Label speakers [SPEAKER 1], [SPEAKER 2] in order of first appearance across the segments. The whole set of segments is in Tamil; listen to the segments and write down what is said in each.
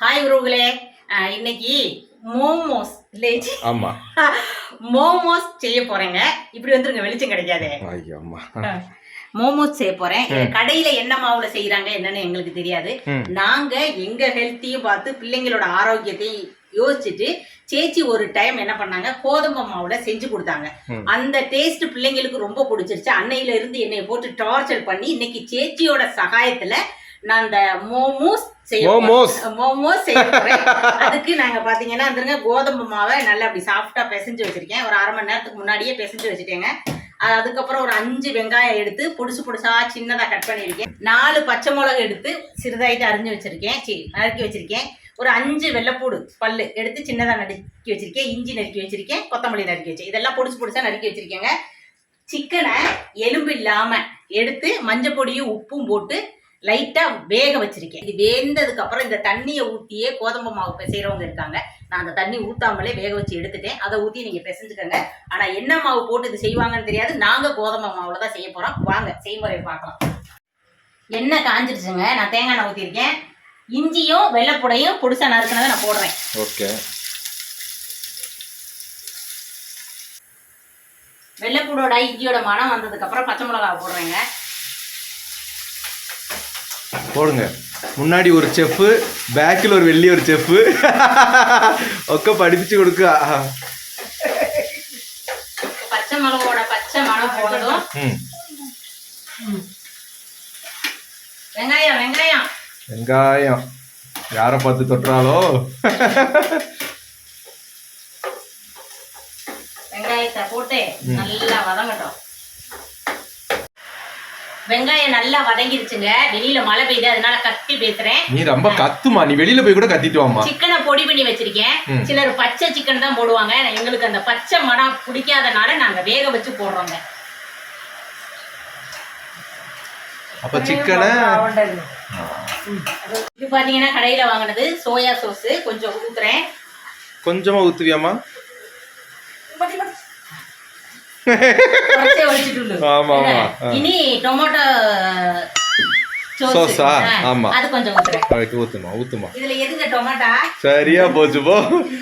[SPEAKER 1] ஹாய் உறவுகளே. இன்னைக்கு மோமோஸ்
[SPEAKER 2] ஆமா.
[SPEAKER 1] மோமோஸ் செய்ய போறேங்க. இப்படி வந்துருங்க வெளிச்சம் கிடைக்காதே. மோமோஸ் செய்ய போறேன். கடையில என்ன மாவுல செய்யறாங்க என்னன்னு எங்களுக்கு தெரியாது. நாங்க எங்க ஹெல்த்தையும் பார்த்து பிள்ளைங்களோட ஆரோக்கியத்தையும் யோசிச்சுட்டு சேச்சி ஒரு டைம் என்ன பண்ணாங்க? கோதுமை மாவுல செஞ்சு கொடுத்தாங்க. அந்த டேஸ்ட் பிள்ளைங்களுக்கு ரொம்ப பிடிச்சிருச்சு. அன்னையில இருந்து என்னைய போட்டு டார்ச்சர் பண்ணி இன்னைக்கு சேச்சியோட சகாயத்துல நான் அந்த மோமோஸ்.
[SPEAKER 2] மோமோஸ்.
[SPEAKER 1] மோமோஸ் செய்ய அதுக்கு நாங்க பாத்தீங்கன்னா வந்துருங்க கோதுமை மாவை நல்லா அப்படி சாஃப்டா பிசைஞ்சு வச்சிருக்கேன். ஒரு அரை மணி நேரத்துக்கு முன்னாடியே பிசைஞ்சு வச்சுட்டேங்க. அது அதுக்கப்புறம் ஒரு அஞ்சு வெங்காயம் எடுத்து பொடிசு பொடிசா சின்னதா கட் பண்ணியிருக்கேன். நாலு பச்சை மிளகு எடுத்து சிறிதாயிட்டு அரிஞ்சு வச்சிருக்கேன். சரி நறுக்கி வச்சிருக்கேன். ஒரு அஞ்சு வெள்ளைப்பூடு பல்லு எடுத்து சின்னதா நறுக்கி வச்சிருக்கேன். இஞ்சி நறுக்கி வச்சிருக்கேன். கொத்தமல்லி நறுக்கி வச்சேன் இதெல்லாம் பொடிசு பொடிசா நறுக்கி வச்சிருக்கேங்க. சிக்கனை எலும்பு இல்லாம எடுத்து மஞ்சள் பொடியும் உப்பும் போட்டு லைட்டா வேக வச்சிருக்கேன். இது வேந்ததுக்கு அப்புறம் இந்த தண்ணியை ஊத்தியே கோதம்பு மாவு பிசைறவங்க இருக்காங்க. நான் அந்த தண்ணி ஊத்தாமலே வேக வச்சு எடுத்துட்டேன். அதை ஊத்தி நீங்க பிசைஞ்சுக்கோங்க. ஆனா என்ன மாவு போட்டு இது செய்வாங்கன்னு தெரியாது. நாங்க கோதம்பு மாவுல தான் செய்ய போறோம். வாங்க செய்முறை பார்க்கலாம். எண்ணெய் காஞ்சிருச்சுங்க. நான் தேங்காய் எண்ணெய் ஊத்திருக்கேன். இஞ்சியும் வெள்ளைப்புடையும் பொடிசா நறுக்கினதை நான் போடுறேன்.
[SPEAKER 2] ஓகே.
[SPEAKER 1] வெள்ளைப்பூடோட இஞ்சியோட மனம் வந்ததுக்கு அப்புறம் பச்சை மிளகாவை போடுறேங்க.
[SPEAKER 2] போடுங்க. முன்னாடி ஒரு செஃப்பு பேக்கில் ஒரு வெள்ளி ஒரு செஃப்பு ஒக்க படிப்பிச்சு கொடுக்க.
[SPEAKER 1] பச்சை மிளகோட பச்சை மனம் போனதும்
[SPEAKER 2] ம்
[SPEAKER 1] வெங்காயம் வெங்காயம்
[SPEAKER 2] வெங்காயம் யாரை பார்த்து தொட்டுறாலோ
[SPEAKER 1] வெங்காயத்தை போட்டு நல்லா வதங்கட்டும் வெங்காயம் நல்லா வதங்கிருச்சுங்க. வெளியில மழை பெய்யுது அதனால கத்தி பேசுறேன்.
[SPEAKER 2] நீ ரொம்ப கத்துமா. நீ வெளியில போய் கூட கத்திட்டு வாமா
[SPEAKER 1] சிக்கனை பொடி பண்ணி வச்சிருக்கேன். சிலர் பச்சை சிக்கன் தான் போடுவாங்க. எங்களுக்கு அந்த பச்சை மனம் பிடிக்காதனால நாங்க வேக வச்சு போடுறோங்க.
[SPEAKER 2] அப்ப சிக்கனை
[SPEAKER 1] இது பாத்தீங்கன்னா கடையில வாங்கினது சோயா சோஸ் கொஞ்சம் ஊத்துறேன்.
[SPEAKER 2] கொஞ்சமா ஊத்துவியாமா. ஆமா, ஆமா.
[SPEAKER 1] என்ன?
[SPEAKER 2] ஆ.
[SPEAKER 1] இனி டொமேட்டோ sauce.
[SPEAKER 2] சோஸா?
[SPEAKER 1] ஆ,
[SPEAKER 2] ஆமா.
[SPEAKER 1] அது கொஞ்சம் ஊத்துறேன்.
[SPEAKER 2] அதுக்கு ஊத்துமா ஊத்துமா.
[SPEAKER 1] இதுல எதுங்க டொமேட்டோ?
[SPEAKER 2] சரியா போச்சு போ.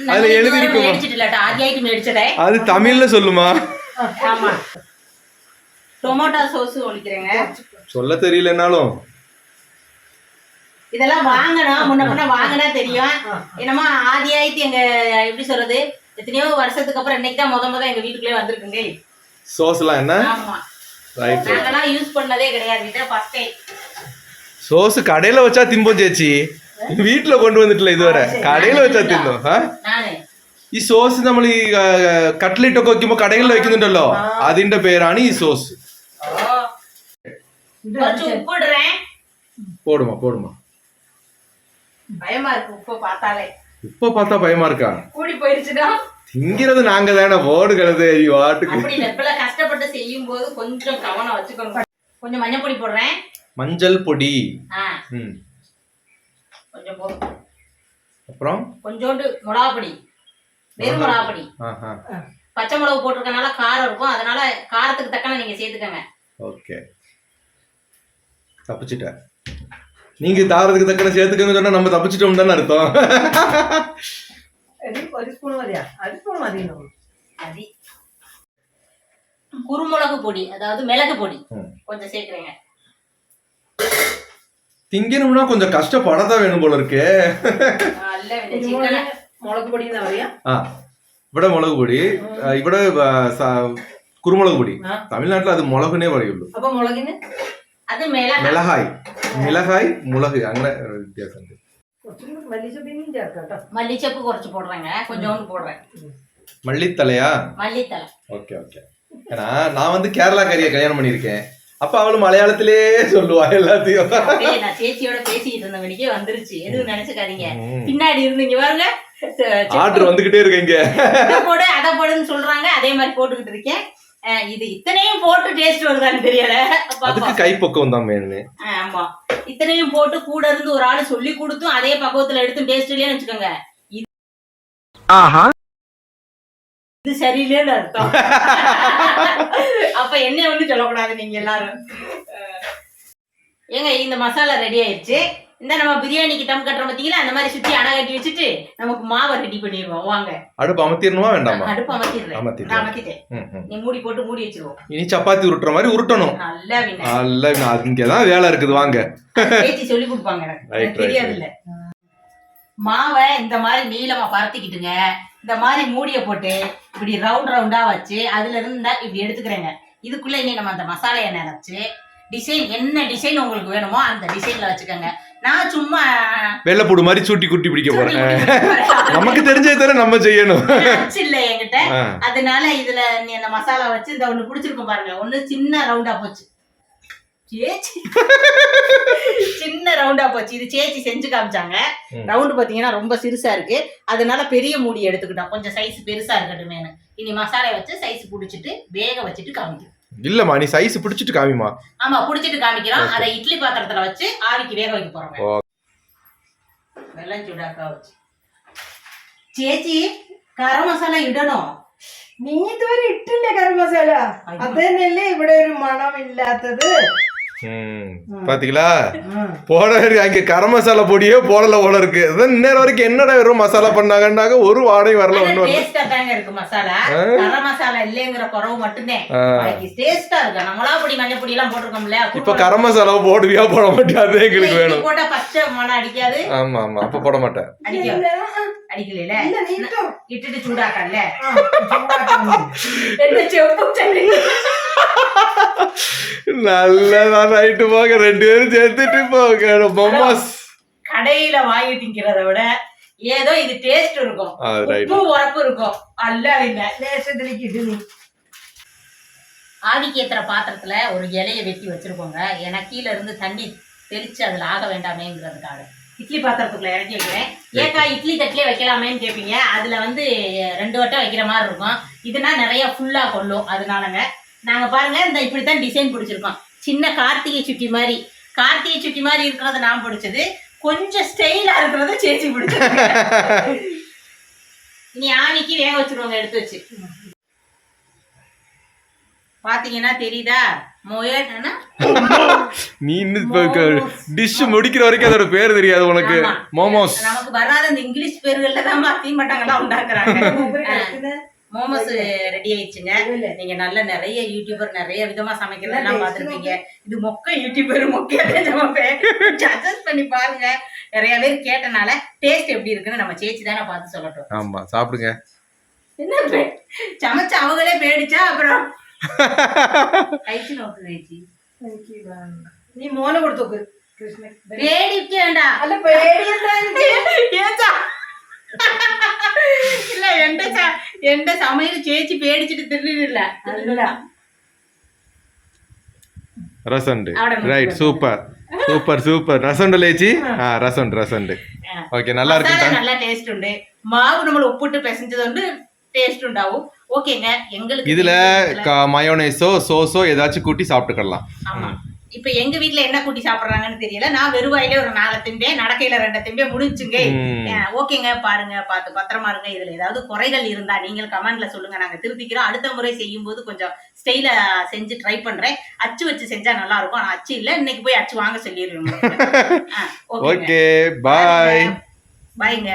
[SPEAKER 2] அதுல எழுதி இருக்குமா
[SPEAKER 1] மேடிச்சிட்டு ஆதியாயிட்டு மேடிச்சதே.
[SPEAKER 2] அது தமிழ்ல சொல்லுமா?
[SPEAKER 1] ஆமா. டொமேட்டோ சோஸ் ஒழிக்கிறேங்க.
[SPEAKER 2] சொல்ல தெரியலனாலும்
[SPEAKER 1] இதெல்லாம் வாங்கணும். முன்ன பின்ன வாங்கினா தெரியும். என்னமோ ஆதியாயிட்டு எங்க எப்படி சொல்றது எத்தனையோ வருஷத்துக்கு அப்புறம் இன்னைக்கு தான் முத முத எங்க வீட்டுக்குள்ளே வந்திருக்குங்க.
[SPEAKER 2] சோஸ்லாம் என்ன
[SPEAKER 1] ஆமா
[SPEAKER 2] ரைட்
[SPEAKER 1] நாங்கெல்லாம் யூஸ் பண்ணதே கிடையாது இதான் ஃபர்ஸ்ட் டைம்
[SPEAKER 2] சோஸ் கடையில வச்சா திம்போம் ചേച്ചി വീട്ടില് കൊണ്ടുവന്നിട്ടില്ല ഇതുവരെ കടയിൽ വെച്ചാ തിന്നോ ആ?
[SPEAKER 1] நானு
[SPEAKER 2] ഈ സോസ് നമ്മൾ ഈ ആ, കട്ട്ലറ്റ് ഒക്കെ വെക്കുമ്പോ കടകളിൽ വെക്കുന്നുണ്ടല്ലോ അതിന്റെ പേരാണ് ഈ സോസ്
[SPEAKER 1] கொஞ்சம் உப்புடுறேன்
[SPEAKER 2] போடுமா போடுமா
[SPEAKER 1] பயமா இருக்கு உப்பு பார்த்தாலே
[SPEAKER 2] இப்ப பார்த்தா பயமா இருக்கா
[SPEAKER 1] கூடி போயிருச்சுன்னா
[SPEAKER 2] திங்கிறது நாங்க தானே போடுகிறது வாட்டுக்கு.
[SPEAKER 1] அப்படி இப்பெல்லாம் கஷ்டப்பட்டு செய்யும் போது கொஞ்சம் கவனம் வச்சுக்கோங்க. கொஞ்சம் மஞ்சள் பொடி போடுறேன்.
[SPEAKER 2] மஞ்சள் பொடி.
[SPEAKER 1] கொஞ்சம் போதும்
[SPEAKER 2] அப்புறம்?
[SPEAKER 1] கொஞ்சோண்டு மிளகா பொடி வெறும் மிளகா பொடி பச்சை மிளகு போட்டிருக்கனால காரம் இருக்கும். அதனால காரத்துக்கு தக்கன நீங்க சேர்த்துக்கங்க.
[SPEAKER 2] ஓகே. தப்பிச்சிட்ட நீங்க தாரதுக்கு தக்கன சேர்த்துக்கன்னு சொன்னா நம்ம தப்பிச்சிட்டோம் தானே அர்த்தம்.
[SPEAKER 3] ഒരു സ്പൂൺ മതിയാ ഒരു സ്പൂൺ മതി നമ്മൾ
[SPEAKER 1] அது குருமிளகு பொடி அதாவது மிளகு பொடி
[SPEAKER 2] ம்.
[SPEAKER 1] கொஞ்சம் சேர்க்குறேங்க
[SPEAKER 2] திங்கணும்னா கொஞ்சம் கஷ்டப்படத்தான் வேணும் போல இருக்கே
[SPEAKER 1] நல்ல சிக்கனை
[SPEAKER 3] മുളക് പൊടി എന്നാ പറയാ
[SPEAKER 2] ആ ഇവിടെ മുളക് പൊടി ആ, ഇവിടെ ആ, സ- കുരുമുളക് പൊടി
[SPEAKER 3] ആ.
[SPEAKER 2] തമിഴ്നാട്ടിൽ അത് മുളകിനെ പറയുള്ളൂ
[SPEAKER 3] അപ്പൊ മുളകിന്
[SPEAKER 1] அது மிளகு
[SPEAKER 2] മിളഹായ് മിളഹായ് മുളക് അങ്ങനെ ഒരു വ്യത്യാസമുണ്ട്
[SPEAKER 1] மல்லிச்சப்பு குறைச்சு போடுறேங்க கொஞ்சோண்டு போடுறேன்
[SPEAKER 2] மல்லித்தலையா
[SPEAKER 1] மல்லித்தலை
[SPEAKER 2] ஓகே ஓகே ஏன்னா நான் வந்து கேரளா கறியை கல்யாணம் பண்ணியிருக்கேன் அப்ப அவளும் மலையாளத்திலே சொல்லுவா எல்லாத்தையும்
[SPEAKER 1] நான் சேச்சியோட பேசிக்கிட்டு இருந்தவனுக்கே வந்துருச்சு எதுவும் நினைச்சுக்காதீங்க பின்னாடி இருந்தீங்க பாருங்க
[SPEAKER 2] ஆர்டர் வந்துகிட்டே
[SPEAKER 1] இருக்கீங்க போடு அதை போடுன்னு சொல்றாங்க அதே மாதிரி போட்டுக்கிட்டு இருக்கேன் இது இத்தனையும் போட்டு டேஸ்ட் வருதான்னு தெரியல
[SPEAKER 2] அதுக்கு கைப்பக்குவம் தான்
[SPEAKER 1] மேனு ஆமா இத்தனையும் போட்டு கூட இருந்து ஒரு ஆளு சொல்லி கொடுத்தும் அதே பக்குவத்துல எடுத்து டேஸ்ட் இல்லைன்னு வச்சுக்கோங்க. இது சரியில்லைன்னு அர்த்தம். அப்ப என்ன ஒண்ணு சொல்லக்கூடாது நீங்க எல்லாரும். ஏங்க இந்த மசாலா ரெடி ஆயிடுச்சு இந்த நம்ம பிரியாணிக்கு தம் கட்டுற பார்த்தீங்களா அந்த மாதிரி சுத்தி அணை கட்டி வச்சுட்டு நமக்கு மாவை ரெடி பண்ணிடுவோம். வாங்க.
[SPEAKER 2] அடுப்பு அமர்த்திடணுமா வேண்டாமா?
[SPEAKER 1] அடுப்பு அமர்த்திடுறேன். நான் அமர்த்திட்டேன். நீ மூடி போட்டு மூடி வச்சிருவோம்.
[SPEAKER 2] இனி சப்பாத்தி உருட்டுற மாதிரி உருட்டணும்.
[SPEAKER 1] நல்லா வின.
[SPEAKER 2] நல்ல இங்கதான் வேலை இருக்குது. வாங்க.
[SPEAKER 1] பேச்சு சொல்லி கொடுப்பாங்க எனக்கு. தெரியாது இல்ல மாவை இந்த மாதிரி நீளமா பரத்திக்கிட்டுங்க. இந்த மாதிரி மூடிய போட்டு இப்படி ரவுண்ட் ரவுண்டா வச்சு அதுல இருந்து இப்படி எடுத்துக்கிறேங்க. இதுக்குள்ள இனி நம்ம அந்த மசாலையை நினைச்சு டிசைன் என்ன டிசைன் உங்களுக்கு வேணுமோ அந்த டிசைன்ல வச்சுக்கோங்க. நான் சும்மா
[SPEAKER 2] வெள்ளைப்பூடு மாதிரி சூட்டி குட்டி பிடிக்க போறேன்.
[SPEAKER 1] நமக்கு
[SPEAKER 2] தெரிஞ்சதை தவிர நம்ம செய்யணும்.
[SPEAKER 1] இல்ல என்கிட்ட. அதனால இதுல நீ அந்த மசாலா வச்சு இந்த ஒண்ணு பிடிச்சிருக்கும் பாருங்க. ஒண்ணு சின்ன ரவுண்டா போச்சு. சேச்சி. சின்ன ரவுண்டா போச்சு. இது சேச்சி செஞ்சு காமிச்சாங்க. ரவுண்டு பாத்தீங்கன்னா ரொம்ப சிறுசா இருக்கு. அதனால பெரிய மூடி எடுத்துக்கிட்டோம். கொஞ்சம் சைஸ் பெருசா இருக்கட்டுமேனு இனி மசாலா வச்சு சைஸ் புடிச்சிட்டு வேக வச்சுட்டு காமிக்கிறோம்.
[SPEAKER 2] இல்லம்மா நீ சைஸ் பிடிச்சிட்டு காமிமா
[SPEAKER 1] ஆமா புடிச்சிட்டு காமிக்கிறோம்
[SPEAKER 2] Okay.
[SPEAKER 1] அதை இட்லி பாத்திரத்துல வச்சு ஆவிக்கு வேக வைக்க போறோம்
[SPEAKER 2] ஓ.
[SPEAKER 1] வெள்ளம் சூடாக்கா வச்சு ചേച്ചി കറ മസാല ഇടണോ
[SPEAKER 3] നീ ഇതുവരെ ഇട്ടില്ലേ ഗരം മസാല അതന്നെയല്ലേ ഇവിടെ ഒരു മണമില്ലാത്തത്
[SPEAKER 2] ம். பாத்தீங்களா? போட அங்க கரம் மசாலா பொடியே போடல போல இருக்கு. அதான் வரைக்கும் என்னடா வெறும் மசாலா பண்ணாங்கன்னாக்க ஒரு வாடகை வரல
[SPEAKER 1] ஒண்ணு இருக்கு மசாலா. கரம் மசாலா இல்லைங்கிற குறவு
[SPEAKER 2] மட்டுமே.
[SPEAKER 1] டேஸ்டா இருக்கு. நம்மளா பொடி மஞ்சள் பொடி எல்லாம் போட்டிருக்கோம்ல
[SPEAKER 2] இப்ப கரம் மசாலா போடுவியா போட மாட்டியா? எங்களுக்கு வேணும்.
[SPEAKER 1] போட்டா பச்சை மனம் அடிக்காது.
[SPEAKER 2] ஆமா ஆமா. அப்ப போட மாட்டேன்.
[SPEAKER 1] அடிக்கல. இட்டுட்டு
[SPEAKER 3] சூடாக்கல
[SPEAKER 1] என்ன செப்பு
[SPEAKER 2] நல்லதா ரைட்டு போங்க ரெண்டு பேரும் சேர்த்துட்டு போங்க மொமாஸ்
[SPEAKER 1] கடையில வாங்கி திங்கிறத விட ஏதோ இது டேஸ்ட் இருக்கும். உப்பு உரப்பு இருக்கும். அல்ல இல்ல லேசத்திலிக்கிட்டு ஆதிக்கேத்திர பாத்திரத்துல ஒரு இலைய வெட்டி வச்சிருக்கோங்க. ஏன்னா கீழ இருந்து தண்ணி தெளிச்சு அதுல ஆக வேண்டாமேங்கிறதுக்காக. இட்லி பாத்திரத்துக்குள்ள இறக்கி வைக்கிறேன். ஏக்கா இட்லி தட்டிலே வைக்கலாமேன்னு கேட்பீங்க அதுல வந்து ரெண்டு வட்டம் வைக்கிற மாதிரி இருக்கும். இதுனா நிறைய ஃபுல்லா கொள்ளும். அதனாலங்க நாங்கள் பாருங்க இந்த இப்படித்தான் டிசைன் பிடிச்சிருக்கோம். சின்ன கார்த்திகை சுட்டி மாதிரி. கார்த்திகை சுட்டி மாதிரி இருக்கிறத நான் பிடிச்சது. கொஞ்சம் ஸ்டைலாக இருக்கிறத சேச்சி பிடிச்சது இனி ஆவிக்கு வேக வச்சுருவாங்க எடுத்து வச்சு. பாத்தீங்கன்னா தெரியுதா?
[SPEAKER 2] நீ டிஷ் முடிக்கிற வரைக்கும் அதோட பேர் தெரியாது உனக்கு. மோமோஸ்.
[SPEAKER 1] நமக்கு வராத இந்த இங்கிலீஷ் பேர்கள்ல தான்
[SPEAKER 3] மாத்தி மாட்டாங்களா
[SPEAKER 1] மோமோஸ் ரெடி ஆயிடுச்சுங்க. நீங்க நல்ல நிறைய யூடியூபர் நிறைய விதமா சமைக்கிறதெல்லாம் பாத்துருப்பீங்க இது மொக்க யூடியூபர் மொக்க அட்ஜஸ்ட் பண்ணி பாருங்க. நிறைய பேர் கேட்டனால டேஸ்ட் எப்படி இருக்குன்னு நம்ம சேச்சி தானே பார்த்து சொல்லட்டும்.
[SPEAKER 2] ஆமா சாப்பிடுங்க.
[SPEAKER 1] என்ன சமைச்சு அவங்களே பேடிச்சா அப்புறம்?
[SPEAKER 3] ஐச்சி
[SPEAKER 1] நோக்கு
[SPEAKER 3] நீ மோன கொடுத்துக்கு
[SPEAKER 1] பேடிக்க வேண்டாம். എന്റെ സമയം ചേച്ചി പേടിച്ചിട്ട് തിന്നിട്ടില്ല
[SPEAKER 3] അല്ല
[SPEAKER 2] ரசண்டு
[SPEAKER 1] അവിടെ
[SPEAKER 2] ரைட் சூப்பர் சூப்பர் சூப்பர் ரசண்டு லேச்சி ஆ ரசண்டு ரசண்டு ஓகே நல்லா
[SPEAKER 1] മസാല
[SPEAKER 2] இருக்கு
[SPEAKER 1] നല്ല ടേസ്റ്റ് ഉണ്ട് മാവ് നമ്മൾ ഉപ്പിട്ട് പെസഞ്ചതുകൊണ്ട് ടേസ്റ്റ് ഉണ്ടാവും ஓகேங்க எங்களுக்கு
[SPEAKER 2] இதுல
[SPEAKER 1] வீட்ல-
[SPEAKER 2] மயோனைஸோ சோஸோ ஏதாச்சும் கூட்டி சாப்பிட்டுக்கலாம்
[SPEAKER 1] ஆமா இப்ப எங்க வீட்டுல என்ன கூட்டி சாப்பிடுறாங்கன்னு தெரியல. நான் வெறுவாயிலே ஒரு நாலு திம்பே நடக்கையில ரெண்டு திம்பே முடிச்சுங்க. ஓகேங்க பாருங்க பார்த்து பத்திரமா இருங்க. இதுல ஏதாவது குறைகள் இருந்தா நீங்கள் கமெண்ட்ல சொல்லுங்க. நாங்க திருப்பிக்கிறோம் அடுத்த முறை செய்யும் போது கொஞ்சம் ஸ்டைல செஞ்சு ட்ரை பண்றேன். அச்சு வச்சு செஞ்சா நல்லா இருக்கும் ஆனா அச்சு இல்ல. இன்னைக்கு போய் அச்சு வாங்க சொல்லிடுவோம்
[SPEAKER 2] ஓகே பாய்
[SPEAKER 1] பாய்ங்க.